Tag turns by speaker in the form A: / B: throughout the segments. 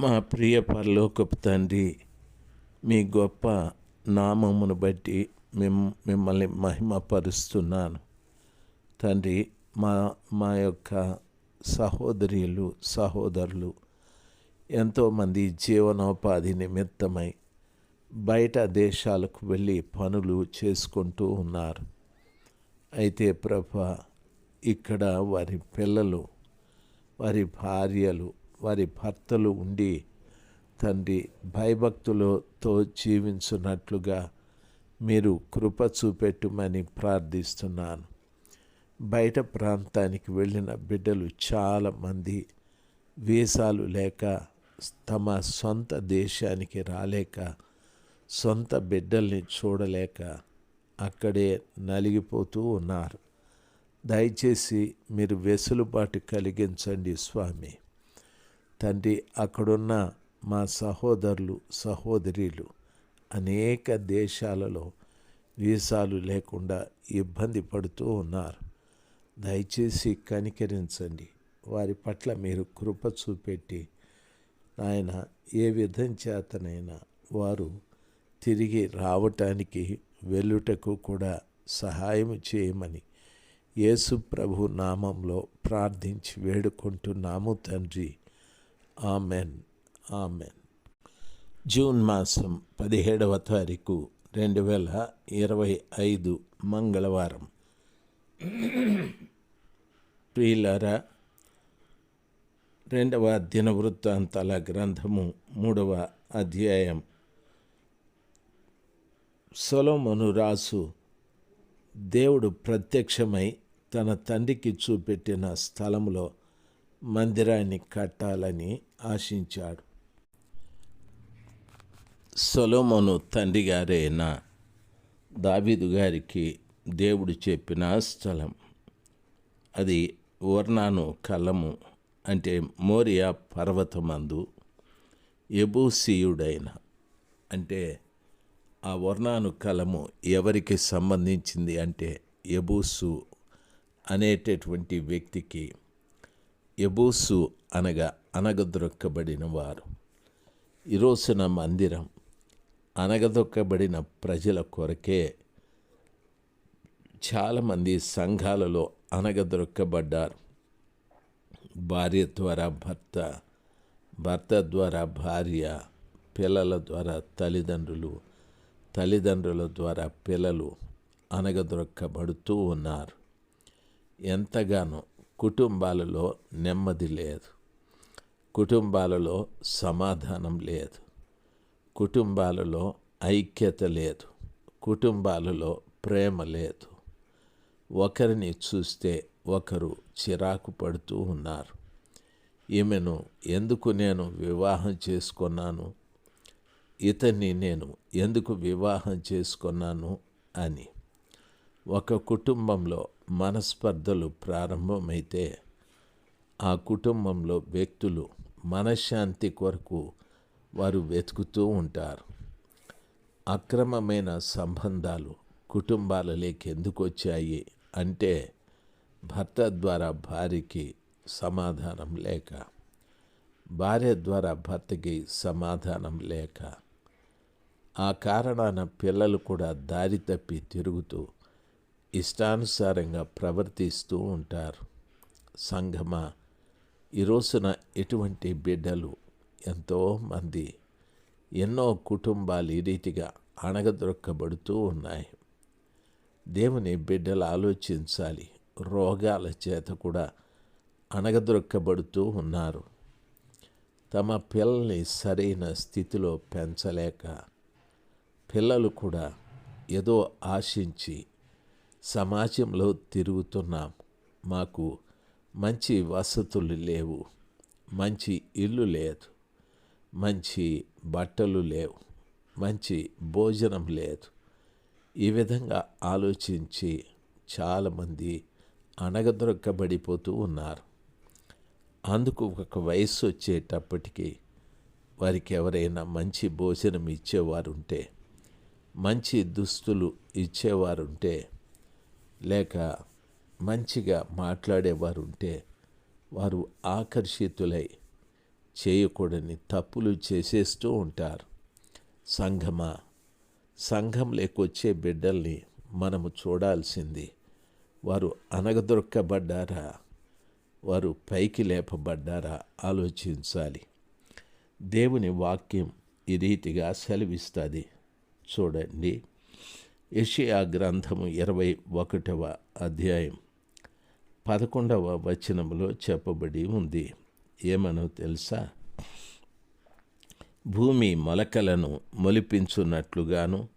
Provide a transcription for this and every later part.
A: మా ప్రియ పరలోకపు తండ్రి మీ గొప్ప నామమును బట్టి మిమ్ మిమ్మల్ని మహిమపరుస్తున్నాను. తండ్రి మా మా యొక్క సహోదరులు సహోదరులు ఎంతోమంది జీవనోపాధి నిమిత్తమై బయట దేశాలకు వెళ్ళి పనులు చేసుకుంటూ ఉన్నారు. అయితే ప్రభ ఇక్కడ వారి పిల్లలు వారి భార్యలు వారి భర్తలు ఉండి తండ్రి భయభక్తులతో జీవించున్నట్లుగా మీరు కృప చూపెట్టుమని ప్రార్థిస్తున్నాను. బయట ప్రాంతానికి వెళ్ళిన బిడ్డలు చాలామంది వీసాలు లేక తమ సొంత దేశానికి రాలేక సొంత బిడ్డల్ని చూడలేక అక్కడే నలిగిపోతూ ఉన్నారు. దయచేసి మీరు వెసులుబాటు కలిగించండి స్వామి. తండ్రి అక్కడున్న మా సహోదరులు సహోదరీలు అనేక దేశాలలో వీసాలు లేకుండా ఇబ్బంది పడుతూ ఉన్నారు. దయచేసి కనికరించండి. వారి పట్ల మీరు కృప చూపెట్టి ఆయన ఏ విధం చేతనైనా వారు తిరిగి రావటానికి వెళ్ళుటకు కూడా సహాయం చేయమని యేసు ప్రభు నామంలో ప్రార్థించి వేడుకుంటున్నాము తండ్రి. ఆమెన్. ఆమెన్. జూన్ మాసం పదిహేడవ తారీఖు రెండు వేల ఇరవై ఐదు మంగళవారం. ప్రియులారా రెండవ దినవృత్తాంతాల గ్రంథము మూడవ అధ్యాయం. సొలోమోను రాసు దేవుడు ప్రత్యక్షమై తన తండ్రికి చూపెట్టిన స్థలంలో మందిరాన్ని కట్టాలని ఆశించాడు. సొలోమోను తండ్రి గారైన దావీదు గారికి దేవుడు చెప్పిన స్థలం. అది వర్ణాను కలము అంటే మోరియా పర్వతమందు ఎబూసీయుడైన అంటే ఆ వర్ణాను కలము ఎవరికి సంబంధించింది అంటే ఎబూసు అనేటటువంటి వ్యక్తికి ఎబూసు అనగా అనగదొక్కబడిన వారు. ఈరోజున మందిరం అనగదొక్కబడిన ప్రజల కొరకే చాలామంది సంఘాలలో అనగదొక్కబడ్డారు. భార్య ద్వారా భర్త భర్త ద్వారా భార్య పిల్లల ద్వారా తల్లిదండ్రులు తల్లిదండ్రుల ద్వారా పిల్లలు అనగదొక్కబడుతూ ఉన్నారు. ఎంతగానో కుటుంబాలలో నెమ్మది లేదు. కుటుంబాలలో సమాధానం లేదు. కుటుంబాలలో ఐక్యత లేదు. కుటుంబాలలో ప్రేమ లేదు. ఒకరిని చూస్తే ఒకరు చిరాకు పడుతూ ఉన్నారు. ఈమెను ఎందుకు నేను వివాహం చేసుకున్నాను? ఇతన్ని నేను ఎందుకు వివాహం చేసుకున్నాను అని. ఒక కుటుంబంలో మనస్పర్ధలు ప్రారంభమైతే ఆ కుటుంబంలో వ్యక్తులు మనశ్శాంతి కొరకు వారు వెతుకుతూ ఉంటారు. అక్రమమైన సంబంధాలు కుటుంబాలలోకి ఎందుకు వచ్చాయి అంటే భర్త ద్వారా భార్యకి సమాధానం లేక భార్య ద్వారా భర్తకి సమాధానం లేక ఆ కారణాన పిల్లలు కూడా దారి తప్పి తిరుగుతూ ఇష్టానుసారంగా ప్రవర్తిస్తూ ఉంటారు. సంఘమ ఈ రోజున ఎటువంటి బిడ్డలు ఎంతోమంది ఎన్నో కుటుంబాలు ఈ రీతిగా అణగదొక్కబడుతూ ఉన్నాయి. దేవుని బిడ్డలు ఆలోచించాలి. రోగాల చేత కూడా అణగదొక్కబడుతూ ఉన్నారు. తమ పిల్లల్ని సరైన స్థితిలో పెంచలేక పిల్లలు కూడా ఏదో ఆశించి సమాజంలో తిరుగుతున్నాం మాకు మంచి వసతులు లేవు మంచి ఇల్లు లేదు మంచి బట్టలు లేవు మంచి భోజనం లేదు. ఈ విధంగా ఆలోచించి చాలామంది అణగదొరక్కబడిపోతూ ఉన్నారు. అందుకు ఒక వయస్సు వచ్చేటప్పటికి వారికి ఎవరైనా మంచి భోజనం ఇచ్చేవారుంటే మంచి దుస్తులు ఇచ్చేవారుంటే లేక మంచిగా మాట్లాడేవారు ఉంటే వారు ఆకర్షితులై చేయకూడని తప్పులు చేసేస్తూ ఉంటారు. సంఘమా సంఘం లేకొచ్చే బిడ్డల్ని మనము చూడాల్సింది. వారు అనగదొరక్కబడ్డారా వారు పైకి లేపబడ్డారా? ఆలోచించాలి. దేవుని వాక్యం ఈ రీతిగా సెలవిస్తుంది. చూడండి. యషియా గ్రంథము ఇరవై ఒకటవ అధ్యాయం పదకొండవ వచనములో చెప్పబడి ఉంది. ఏమనో తెలుసా? భూమి మొలకలను మొలిపించున్నట్లుగాను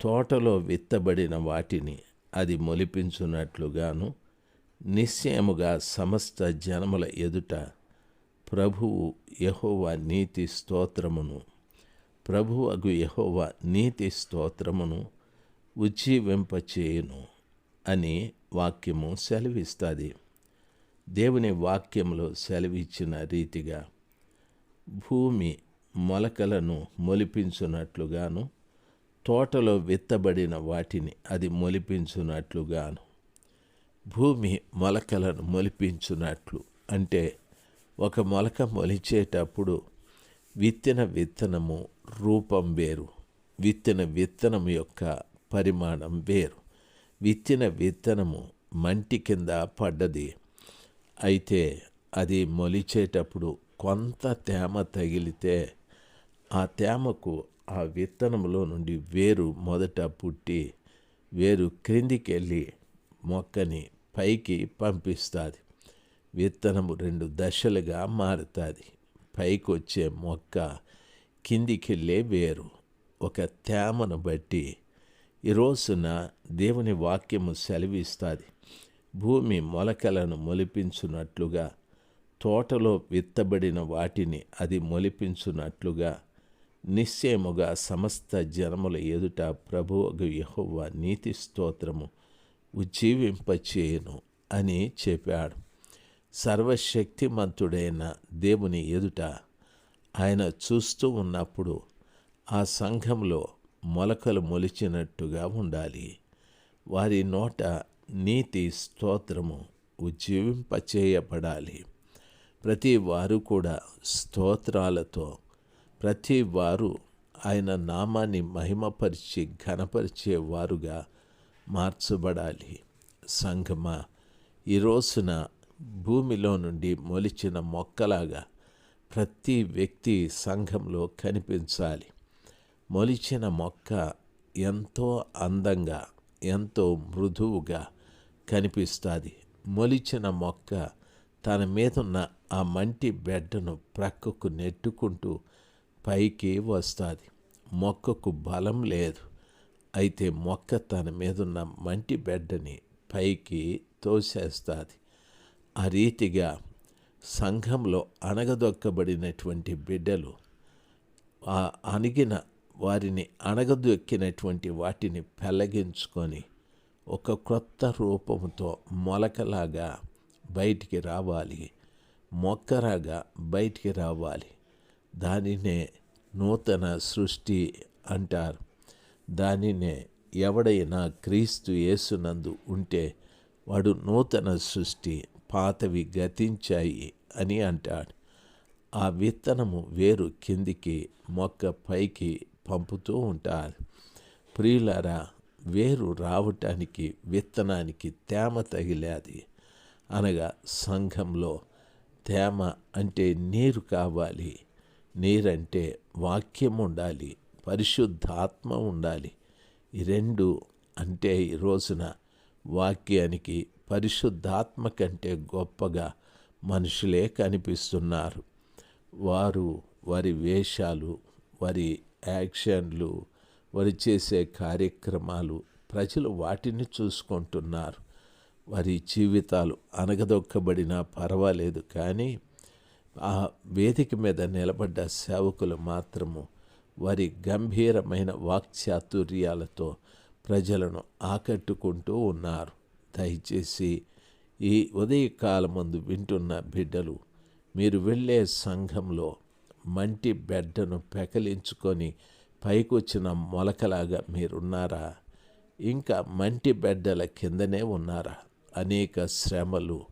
A: తోటలో విత్తబడిన వాటిని అది మొలిపించున్నట్లుగాను నిశ్చయముగా సమస్త జనముల ఎదుట ప్రభువు యహోవ నీతి స్తోత్రమును ప్రభువగు యహోవ నీతి స్తోత్రమును ఉజ్జీవింపచేయును అని వాక్యము సెలవిస్తుంది. దేవుని వాక్యంలో సెలవిచ్చిన రీతిగా భూమి మొలకలను మొలిపించున్నట్లుగాను తోటలో విత్తబడిన వాటిని అది మొలిపించున్నట్లుగాను భూమి మొలకలను మొలిపించున్నట్లు అంటే ఒక మొలక మొలిచేటప్పుడు విత్తిన విత్తనము రూపం వేరు. విత్తిన విత్తనం యొక్క పరిమాణం వేరు. విత్తిన విత్తనము మంటి కింద పడ్డది. అయితే అది మొలిచేటప్పుడు కొంత తేమ తగిలితే ఆ తేమకు ఆ విత్తనంలో నుండి వేరు మొదట పుట్టి వేరు క్రిందికి వెళ్ళి మొక్కని పైకి పంపిస్తుంది. విత్తనము రెండు దశలుగా మారుతుంది. పైకి వచ్చే మొక్క కిందికి వెళ్ళే వేరు. ఒక తేమను బట్టి ఈ రోజున దేవుని వాక్యము సెలవిస్తుంది. భూమి మొలకలను మొలిపించున్నట్లుగా తోటలో విత్తబడిన వాటిని అది మొలిపించున్నట్లుగా నిశ్చయముగా సమస్త జనముల ఎదుట ప్రభువు యహోవ నీతి స్తోత్రము ఉజ్జీవింపచేయను అని చెప్పాడు. సర్వశక్తిమంతుడైన దేవుని ఎదుట ఆయన చూస్తూ ఉన్నప్పుడు ఆ సంఘంలో మొలకలు మొలిచినట్టుగా ఉండాలి. వారి నోట నీతి స్తోత్రము ఉజ్జీవింపచేయబడాలి. ప్రతి వారు కూడా స్తోత్రాలతో ప్రతి వారు ఆయన నామాన్ని మహిమపరిచి ఘనపరిచే వారుగా మార్చబడాలి. సంఘమా ఈ రోజున భూమిలో నుండి మొలిచిన మొక్కలాగా ప్రతి వ్యక్తి సంఘంలో కనిపించాలి. మొలిచిన మొక్క ఎంతో అందంగా ఎంతో మృదువుగా కనిపిస్తుంది. మొలిచిన మొక్క తన మీదున్న ఆ మంటి బెడ్డను ప్రక్కకు నెట్టుకుంటూ పైకి వస్తుంది. మొక్కకు బలం లేదు. అయితే మొక్క తన మీదున్న మంటి బెడ్డని పైకి తోసేస్తుంది. ఆ రీతిగా సంఘంలో అణగదొక్కబడినటువంటి బిడ్డలు ఆ అణిగిన వారిని అణగదొక్కినటువంటి వాటిని పెలగించుకొని ఒక క్రొత్త రూపంతో మొలకలాగా బయటికి రావాలి. మొక్కరాగా బయటికి రావాలి. దానినే నూతన సృష్టి అంటారు. దానినే ఎవడైనా క్రీస్తు యేసునందు ఉంటే వాడు నూతన సృష్టి పాతవి గతించాయి అని అంటాడు. ఆ విత్తనము వేరు. కిందికి మొక్క పైకి పంపుతూ ఉంటారు. ప్రియులారా వేరు రావటానికి విత్తనానికి తేమ తగిలేది. అనగా సంఘంలో తేమ అంటే నీరు కావాలి. నీరంటే వాక్యం ఉండాలి. పరిశుద్ధాత్మ ఉండాలి. ఈ రెండు అంటే ఈ రోజున వాక్యానికి పరిశుద్ధాత్మ కంటే గొప్పగా మనుషులే కనిపిస్తున్నారు. వారు వారి వేషాలు వారి యాక్షన్లు వారు చేసే కార్యక్రమాలు ప్రజలు వాటిని చూసుకుంటున్నారు. వారి జీవితాలు అనగదొక్కబడినా పర్వాలేదు కానీ ఆ వేదిక మీద నిలబడ్డ సేవకులు మాత్రము వారి గంభీరమైన వాక్చాతుర్యాలతో ప్రజలను ఆకట్టుకుంటూ ఉన్నారు. దయచేసి ఈ ఉదయకాలమందు వింటున్న బిడ్డలు మీరు వెళ్ళే సంఘంలో మంటి బెడ్డను పెకలించుకొని పైకొచ్చిన మొలకలాగా మీరున్నారా? ఇంకా మంటి బెడ్డల కిందనే ఉన్నారా? అనేక శ్రమలు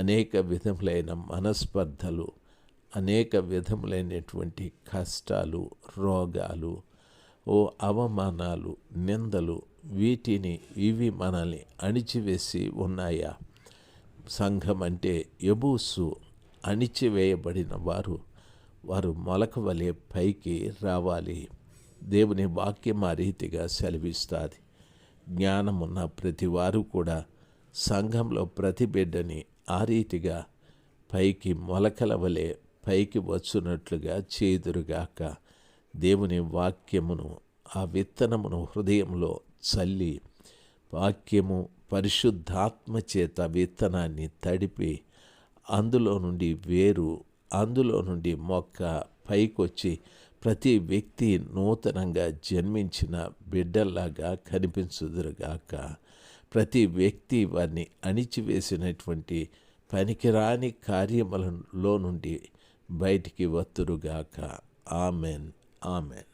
A: అనేక విధములైన మనస్పర్ధలు అనేక విధములైనటువంటి కష్టాలు రోగాలు ఓ అవమానాలు నిందలు వీటిని ఇవి మనల్ని అణిచివేసి ఉన్నాయా? సంఘం అంటే ఎబూసు అణిచివేయబడిన వారు వారు మొలక వలె పైకి రావాలి. దేవుని వాక్యం ఆ రీతిగా సెలవిస్తుంది. జ్ఞానమున్న ప్రతి వారు కూడా సంఘంలో ప్రతి బిడ్డని ఆ రీతిగా పైకి మొలకల వలె పైకి వచ్చునట్లుగా చేదురుగాక దేవుని వాక్యమును ఆ విత్తనమును హృదయంలో చల్లి వాక్యము పరిశుద్ధాత్మ చేత విత్తనాన్ని తడిపి అందులో నుండి వేరు అందులో నుండి మొక్క పైకొచ్చి ప్రతి వ్యక్తి నూతనంగా జన్మించిన బిడ్డల్లాగా కనిపించుదురుగాక. ప్రతి వ్యక్తి వారిని అణిచివేసినటువంటి పనికిరాని కార్యములలో నుండి బయటికి వత్తురుగాక. ఆమెన్. ఆమెన్.